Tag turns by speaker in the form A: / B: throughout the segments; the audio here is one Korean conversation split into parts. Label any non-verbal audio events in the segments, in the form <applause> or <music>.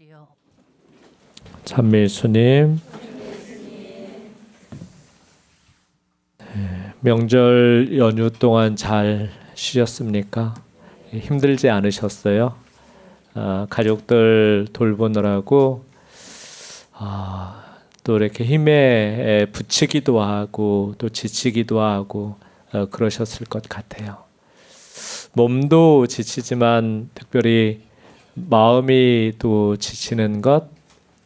A: 주시오.
B: 찬미수님 네, 명절 연휴 동안 잘 쉬셨습니까? 힘들지 않으셨어요? 아, 가족들 돌보느라고 아, 또 이렇게 힘에 부치기도 하고 또 지치기도 하고 어, 그러셨을 것 같아요. 몸도 지치지만 특별히 마음이 또 지치는 것,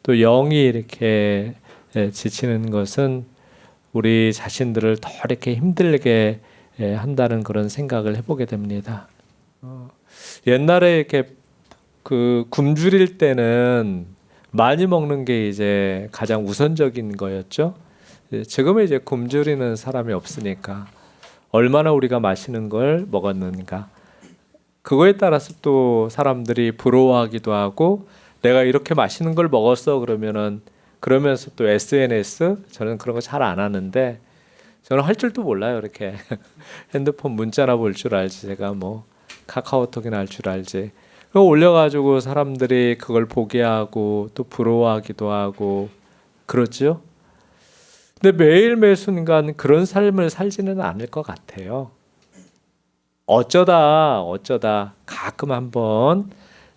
B: 또 영이 이렇게 예, 지치는 것은 우리 자신들을 더 이렇게 힘들게 예, 한다는 그런 생각을 해보게 됩니다. 어, 옛날에 이렇게 그 굶주릴 때는 많이 먹는 게 이제 가장 우선적인 거였죠. 예, 지금은 이제 굶주리는 사람이 없으니까 얼마나 우리가 맛있는 걸 먹었는가. 그거에 따라서 또 사람들이 부러워하기도 하고 내가 이렇게 맛있는 걸 먹었어 그러면은 그러면서 또 SNS 저는 그런 거 잘 안 하는데 저는 할 줄도 몰라요 이렇게. <laughs> 핸드폰 문자나 볼 줄 알지 제가 뭐 카카오톡이나 할 줄 알지. 그거 올려가지고 사람들이 그걸 보게 하고 또 부러워하기도 하고 그렇죠? 근데 매일 매 순간 그런 삶을 살지는 않을 것 같아요 어쩌다 어쩌다 가끔 한번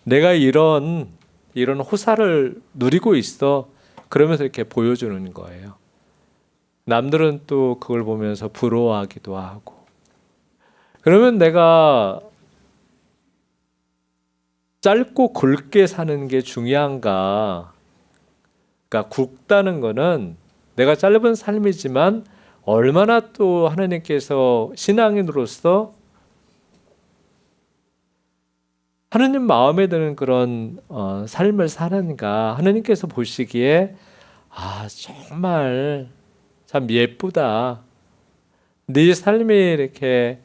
B: 내가 이런 이런 호사를 누리고 있어 그러면서 이렇게 보여주는 거예요. 남들은 또 그걸 보면서 부러워하기도 하고 그러면 내가 짧고 굵게 사는 게 중요한가? 그러니까 굵다는 거는 내가 짧은 삶이지만 얼마나 또 하나님께서 신앙인으로서 하느님 마음에 드는 그런 어, 삶을 사는가 하느님께서 보시기에 아 정말 참 예쁘다. 네 삶이 이렇게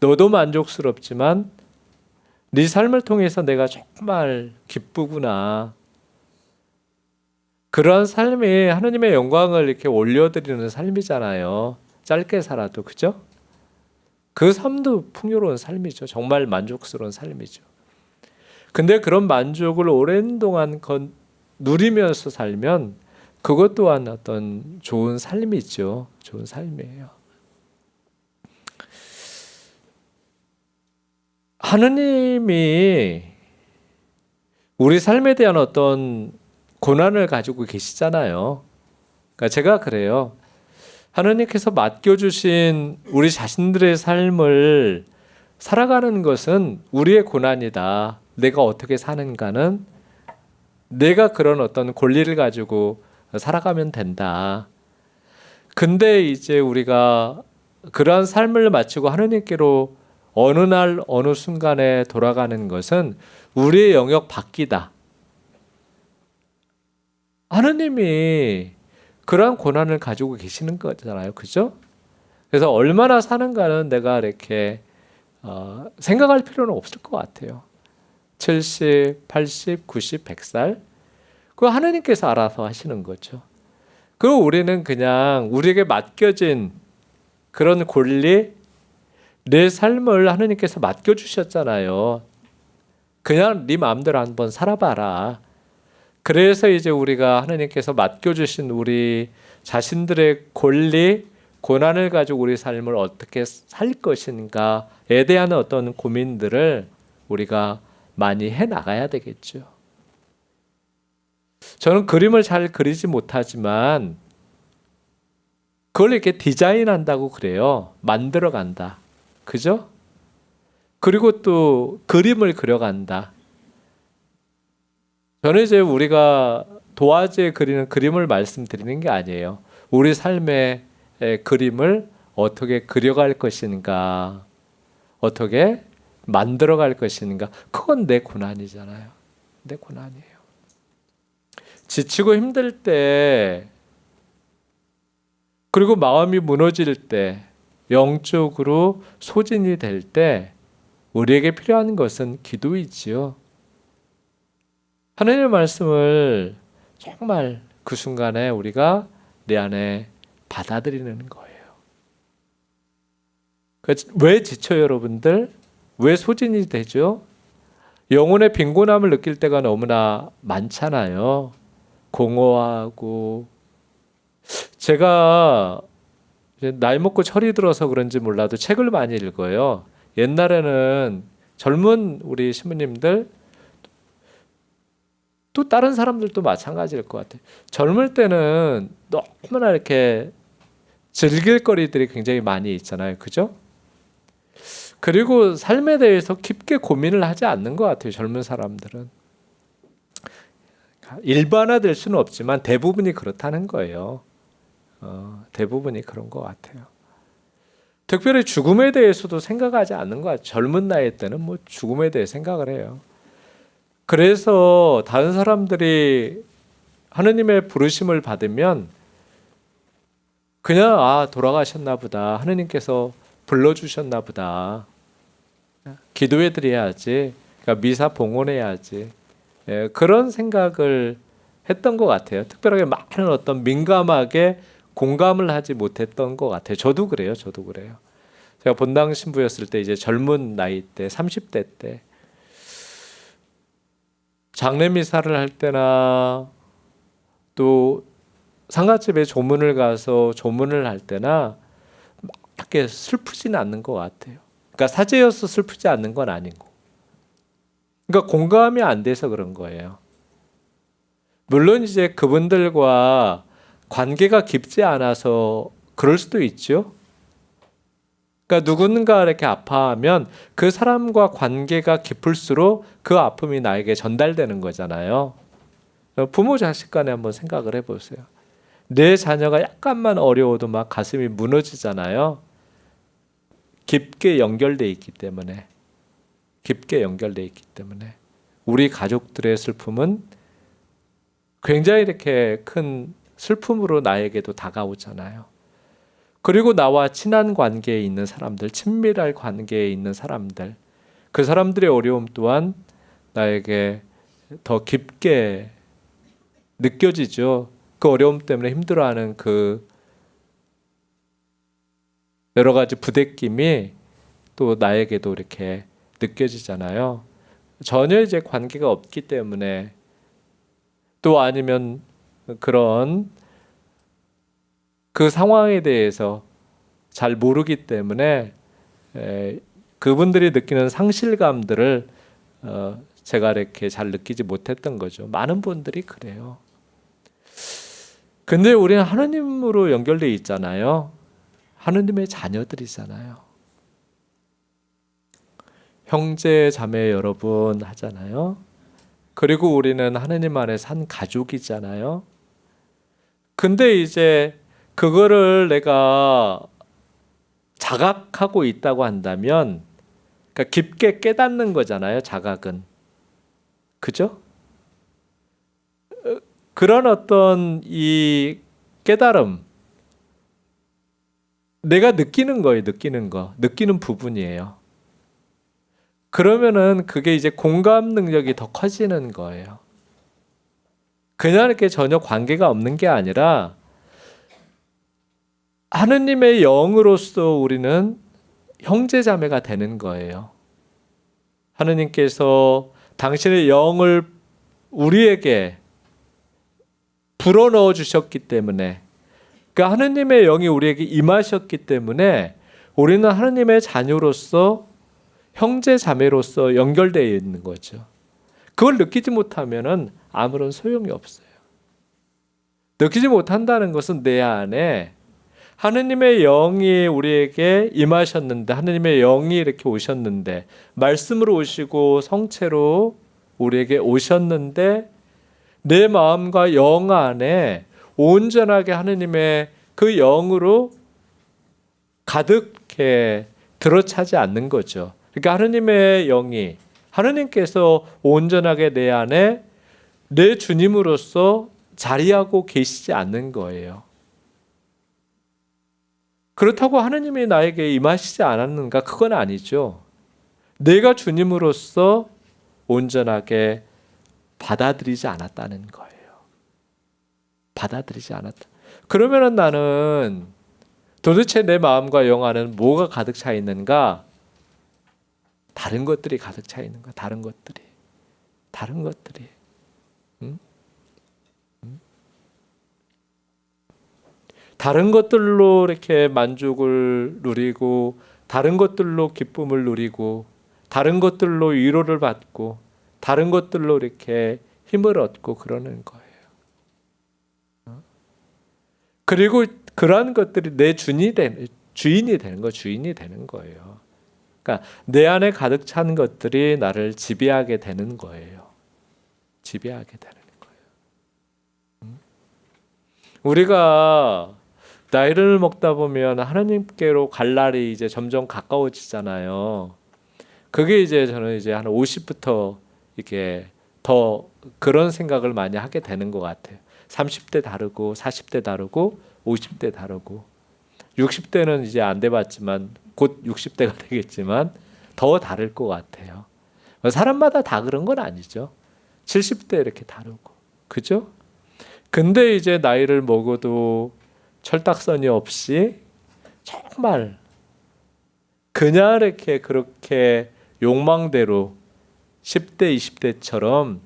B: 너도 만족스럽지만 네 삶을 통해서 내가 정말 기쁘구나. 그런 삶이 하느님의 영광을 이렇게 올려드리는 삶이잖아요. 짧게 살아도 그죠? 그 삶도 풍요로운 삶이죠. 정말 만족스러운 삶이죠. 근데 그런 만족을 오랜 동안 건 누리면서 살면 그것 또한 어떤 좋은 삶이죠. 좋은 삶이에요. 하느님이 우리 삶에 대한 어떤 고난을 가지고 계시잖아요. 그러니까 제가 그래요. 하느님께서 맡겨주신 우리 자신들의 삶을 살아가는 것은 우리의 고난이다. 내가 어떻게 사는가는 내가 그런 어떤 권리를 가지고 살아가면 된다. 근데 이제 우리가 그러한 삶을 마치고 하느님께로 어느 날 어느 순간에 돌아가는 것은 우리의 영역 밖이다. 하느님이 그러한 고난을 가지고 계시는 거잖아요. 그죠? 그래서 얼마나 사는가는 내가 이렇게 어, 생각할 필요는 없을 것 같아요. 70, 80, 90, 100살. 그거 하나님께서 알아서 하시는 거죠. 그리고 우리는 그냥 우리에게 맡겨진 그런 권리, 내 삶을 하나님께서 맡겨주셨잖아요. 그냥 네 마음대로 한번 살아봐라. 그래서 이제 우리가 하나님께서 맡겨주신 우리 자신들의 권리, 고난을 가지고 우리 삶을 어떻게 살 것인가에 대한 어떤 고민들을 우리가 많이 해 나가야 되겠죠. 저는 그림을 잘 그리지 못하지만 그걸 이렇게 디자인한다고 그래요. 만들어 간다. 그죠? 그리고 또 그림을 그려간다. 저는 이제 우리가 도화지에 그리는 그림을 말씀드리는 게 아니에요. 우리 삶의 그림을 어떻게 그려갈 것인가, 어떻게 만들어갈 것인가, 그건 내 고난이잖아요. 내 고난이에요. 지치고 힘들 때, 그리고 마음이 무너질 때, 영적으로 소진이 될 때, 우리에게 필요한 것은 기도이지요. 하나님의 말씀을 정말 그 순간에 우리가 내 안에 받아들이는 거예요. 왜 지쳐요, 여러분들? 왜 소진이 되죠? 영혼의 빈곤함을 느낄 때가 너무나 많잖아요. 공허하고 제가 나이 먹고 철이 들어서 그런지 몰라도 책을 많이 읽어요. 옛날에는 젊은 우리 신부님들 또 다른 사람들도 마찬가지일 것 같아요. 젊을 때는 너무나 이렇게 즐길 거리들이 굉장히 많이 있잖아요. 그죠? 그리고 삶에 대해서 깊게 고민을 하지 않는 것 같아요. 젊은 사람들은. 일반화될 수는 없지만 대부분이 그렇다는 거예요. 어, 대부분이 그런 것 같아요. 특별히 죽음에 대해서도 생각하지 않는 것 같아요. 젊은 나이 때는 뭐 죽음에 대해 생각을 해요. 그래서 다른 사람들이 하느님의 부르심을 받으면 그냥 아 돌아가셨나 보다 하느님께서 불러주셨나 보다 기도해 드려야지 그러니까 미사 봉헌해야지. 예, 그런 생각을 했던 것 같아요. 특별하게 많은 어떤 민감하게 공감을 하지 못했던 것 같아요. 저도 그래요 저도 그래요. 제가 본당 신부였을 때 이제 젊은 나이 때 30대 때 장례 미사를 할 때나 또 상가집에 조문을 가서 조문을 할 때나 막 이렇게 슬프지는 않는 것 같아요. 그러니까 사제여서 슬프지 않는 건 아니고, 그러니까 공감이 안 돼서 그런 거예요. 물론 이제 그분들과 관계가 깊지 않아서 그럴 수도 있죠. 그러니까 누군가 이렇게 아파하면 그 사람과 관계가 깊을수록 그 아픔이 나에게 전달되는 거잖아요. 부모 자식 간에 한번 생각을 해보세요. 내 자녀가 약간만 어려워도 막 가슴이 무너지잖아요. 깊게 연결돼 있기 때문에 깊게 연결돼 있기 때문에 우리 가족들의 슬픔은 굉장히 이렇게 큰 슬픔으로 나에게도 다가오잖아요. 그리고 나와 친한 관계에 있는 사람들, 친밀할 관계에 있는 사람들, 그 사람들의 어려움 또한 나에게 더 깊게 느껴지죠. 그 어려움 때문에 힘들어하는 그 여러 가지 부대낌이 또 나에게도 이렇게 느껴지잖아요. 전혀 이제 관계가 없기 때문에 또 아니면 그런 그 상황에 대해서 잘 모르기 때문에 에, 그분들이 느끼는 상실감들을 어, 제가 이렇게 잘 느끼지 못했던 거죠. 많은 분들이 그래요. 근데 우리는 하나님으로 연결돼 있잖아요. 하느님의 자녀들이잖아요. 형제 자매 여러분 하잖아요. 그리고 우리는 하느님 안에 산 가족이잖아요. 근데 이제 그거를 내가 자각하고 있다고 한다면 그러니까 깊게 깨닫는 거잖아요. 자각은. 그죠? 어, 그런 어떤 이 깨달음 내가 느끼는 거예요. 느끼는 거. 느끼는 부분이에요. 그러면은 그게 이제 공감 능력이 더 커지는 거예요. 그냥 이렇게 전혀 관계가 없는 게 아니라 하느님의 영으로서 우리는 형제 자매가 되는 거예요. 하느님께서 당신의 영을 우리에게 불어넣어 주셨기 때문에 그러니까 하느님의 영이 우리에게 임하셨기 때문에 우리는 하느님의 자녀로서 형제 자매로서 연결되어 있는 거죠. 그걸 느끼지 못하면은 아무런 소용이 없어요. 느끼지 못한다는 것은 내 안에 하느님의 영이 우리에게 임하셨는데 하느님의 영이 이렇게 오셨는데 말씀으로 오시고 성체로 우리에게 오셨는데 내 마음과 영 안에 온전하게 하느님의 그 영으로 가득해 들어차지 않는 거죠. 그러니까 하느님의 영이 하느님께서 온전하게 내 안에 내 주님으로서 자리하고 계시지 않는 거예요. 그렇다고 하느님이 나에게 임하시지 않았는가? 그건 아니죠. 내가 주님으로서 온전하게 받아들이지 않았다는 거예요. 받아들이지 않았다. 그러면은 나는 도대체 내 마음과 영 안에는 뭐가 가득 차 있는가? 다른 것들이 가득 차 있는 가 다른 것들이. 다른 것들이. 음? 음? 다른 것들로 이렇게 만족을 누리고 다른 것들로 기쁨을 누리고 다른 것들로 위로를 받고 다른 것들로 이렇게 힘을 얻고 그러는 거예요. 어? 그리고 그러한 것들이 내 주인이 되는 주인이 되는 거 주인이 되는 거예요. 그러니까 내 안에 가득 찬 것들이 나를 지배하게 되는 거예요. 지배하게 되는 거예요. 음? 우리가 나이를 먹다 보면 하나님께로 갈 날이 이제 점점 가까워지잖아요. 그게 이제 저는 이제 한 50부터 이렇게 더 그런 생각을 많이 하게 되는 것 같아요. 30대 다르고 40대 다르고 50대 다르고 60대는 이제 안 돼봤지만 곧 60대가 <laughs> 되겠지만 더 다를 것 같아요. 사람마다 다 그런 건 아니죠. 70대 이렇게 다르고 그죠? 근데 이제 나이를 먹어도 철딱선이 없이 정말 그냥 이렇게 그렇게 욕망대로 10대 20대처럼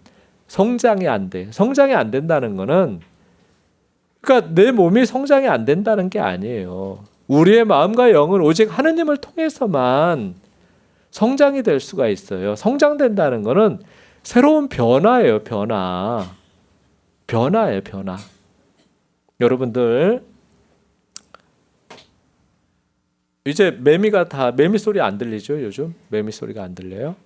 B: 성장이 안 돼. 성장이 안 된다는 거는 그러니까 내 몸이 성장이 안 된다는 게 아니에요. 우리의 마음과 영은 오직 하느님을 통해서만 성장이 될 수가 있어요. 성장된다는 거는 새로운 변화예요, 변화. 변화예요, 변화. 여러분들 이제 매미가 다 매미 소리 안 들리죠, 요즘? 매미 소리가 안 들려요?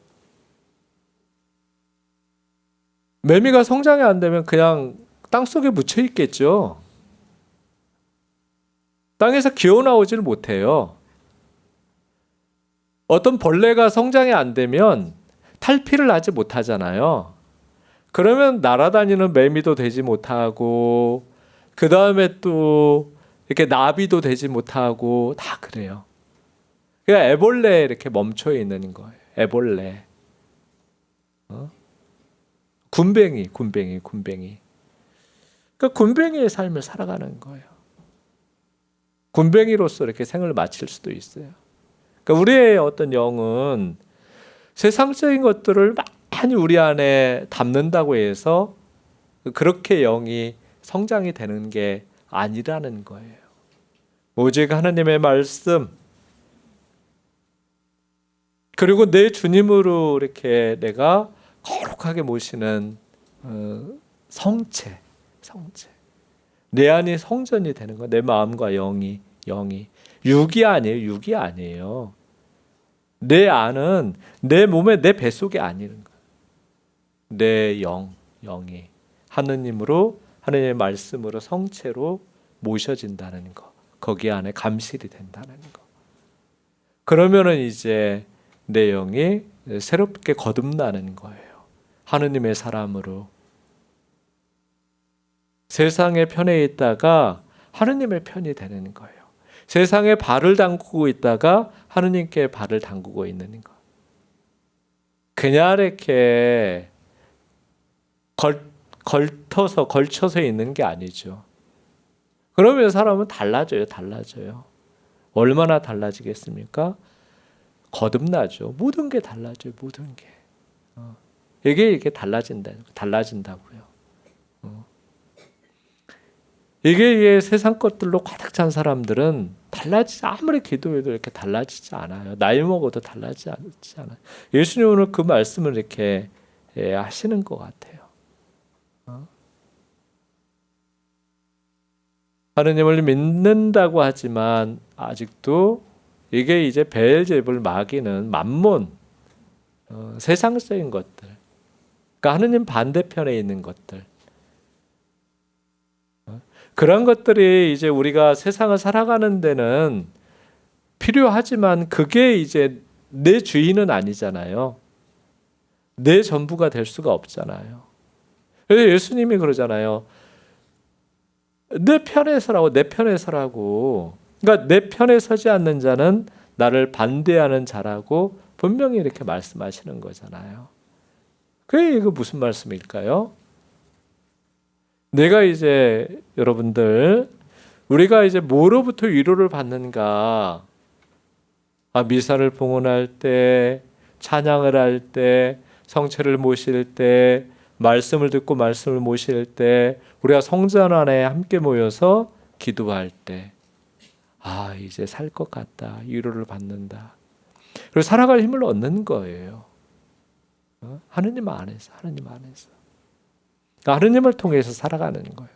B: 매미가 성장이 안 되면 그냥 땅 속에 묻혀 있겠죠. 땅에서 기어 나오지를 못해요. 어떤 벌레가 성장이 안 되면 탈피를 하지 못하잖아요. 그러면 날아다니는 매미도 되지 못하고 그 다음에 또 이렇게 나비도 되지 못하고 다 그래요. 그러니까 애벌레 이렇게 멈춰 있는 거예요. 애벌레. 어? 군뱅이, 군뱅이, 군뱅이. 그러니까 군뱅이의 삶을 살아가는 거예요. 군뱅이로서 이렇게 생을 마칠 수도 있어요. 그러니까 우리의 어떤 영은 세상적인 것들을 많이 우리 안에 담는다고 해서 그렇게 영이 성장이 되는 게 아니라는 거예요. 오직 하나님의 말씀 그리고 내 주님으로 이렇게 내가 거룩하게 모시는 어, 성체, 성체. 내 안이 성전이 되는 거. 내 마음과 영이 영이 육이 아니에요. 육이 아니에요. 내 안은 내 몸에 내 뱃속에 아니는 거. 내 영, 영이 하느님으로 하느님의 말씀으로 성체로 모셔진다는 거. 거기 안에 감실이 된다는 거. 그러면은 이제 내 영이 새롭게 거듭나는 거예요. 하느님의 사람으로 세상의 편에 있다가 하느님의 편이 되는 거예요. 세상에 발을 담그고 있다가 하느님께 발을 담그고 있는 거. 그냥 이렇게 걸, 걸터서 걸쳐서 있는 게 아니죠. 그러면 사람은 달라져요, 달라져요. 얼마나 달라지겠습니까? 거듭나죠. 모든 게 달라져요, 모든 게. 어. 이게 이렇게 달라진다, 달라진다고요. 어. 이게, 이게 세상 것들로 가득 찬 사람들은 달라지지 아무리 기도해도 이렇게 달라지지 않아요. 나이 먹어도 달라지지 않아요. 예수님 오늘 그 말씀을 이렇게 예, 하시는 것 같아요. 어? 하느님을 믿는다고 하지만 아직도 이게 이제 벨제불 마귀는 만몬 어, 세상적인 것들, 그러니까 하느님 반대편에 있는 것들 어, 그런 것들이 이제 우리가 세상을 살아가는 데는 필요하지만 그게 이제 내 주인은 아니잖아요. 내 전부가 될 수가 없잖아요. 그래서 예수님이 그러잖아요. 내 편에 서라고 내 편에 서라고 그러니까 내 편에 서지 않는 자는 나를 반대하는 자라고 분명히 이렇게 말씀하시는 거잖아요. 그게 이거 무슨 말씀일까요? 내가 이제 여러분들 우리가 이제 뭐로부터 위로를 받는가? 아, 미사를 봉헌할 때, 찬양을 할 때, 성체를 모실 때 말씀을 듣고 말씀을 모실 때 우리가 성전 안에 함께 모여서 기도할 때 아, 이제 살 것 같다. 위로를 받는다. 그리고 살아갈 힘을 얻는 거예요. 어? 하느님 안에서, 하느님 안에서. 하느님을 통해서 살아가는 거예요.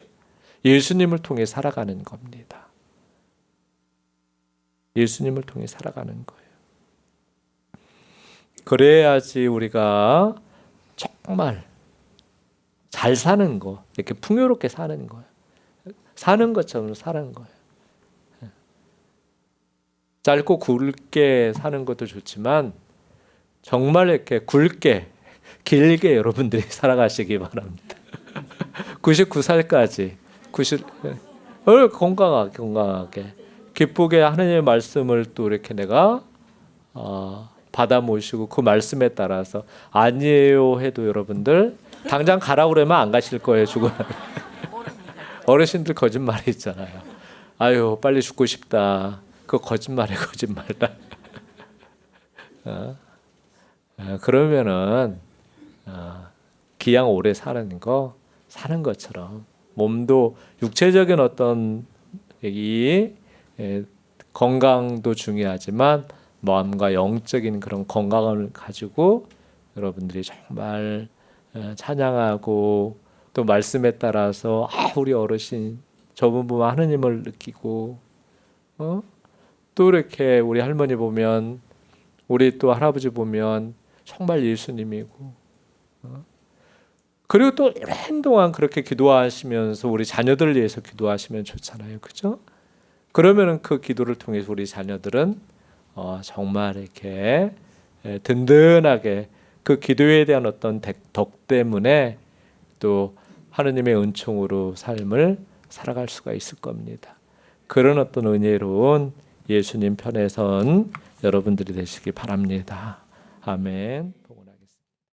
B: 예수님을 통해 살아가는 겁니다. 예수님을 통해 살아가는 거예요. 그래야지 우리가 정말 잘 사는 거, 이렇게 풍요롭게 사는 거예요. 사는 것처럼 사는 거예요. 짧고 굵게 사는 것도 좋지만 정말 이렇게 굵게 길게 여러분들이 <laughs> 살아가시기 바랍니다. 99살까지 90 어, 건강하게 건강하게 기쁘게 하나님의 말씀을 또 이렇게 내가 어, 받아 모시고 그 말씀에 따라서 아니에요 해도 여러분들 당장 가라 그러면 안 가실 거예요 죽어 <laughs> 어르신들 거짓말이 있잖아요. 아유 빨리 죽고 싶다. 그 거짓말에 거짓말다. <laughs> 어? 어, 그러면은 어, 기양 오래 사는 거 사는 것처럼 몸도 육체적인 어떤 이 예, 건강도 중요하지만 마음과 영적인 그런 건강을 가지고 여러분들이 정말 어, 찬양하고 또 말씀에 따라서 아 우리 어르신 저분 보면 하느님을 느끼고 어? 또 이렇게 우리 할머니 보면 우리 또 할아버지 보면 정말 예수님이고 어? 그리고 또 오랜 동안 그렇게 기도하시면서 우리 자녀들을 위해서 기도하시면 좋잖아요, 그죠? 그러면은 그 기도를 통해서 우리 자녀들은 어, 정말 이렇게 예, 든든하게 그 기도에 대한 어떤 덕- 덕 때문에 또 하느님의 은총으로 삶을 살아갈 수가 있을 겁니다. 그런 어떤 은혜로운 예수님 편에 선 여러분들이 되시기 바랍니다. 아멘.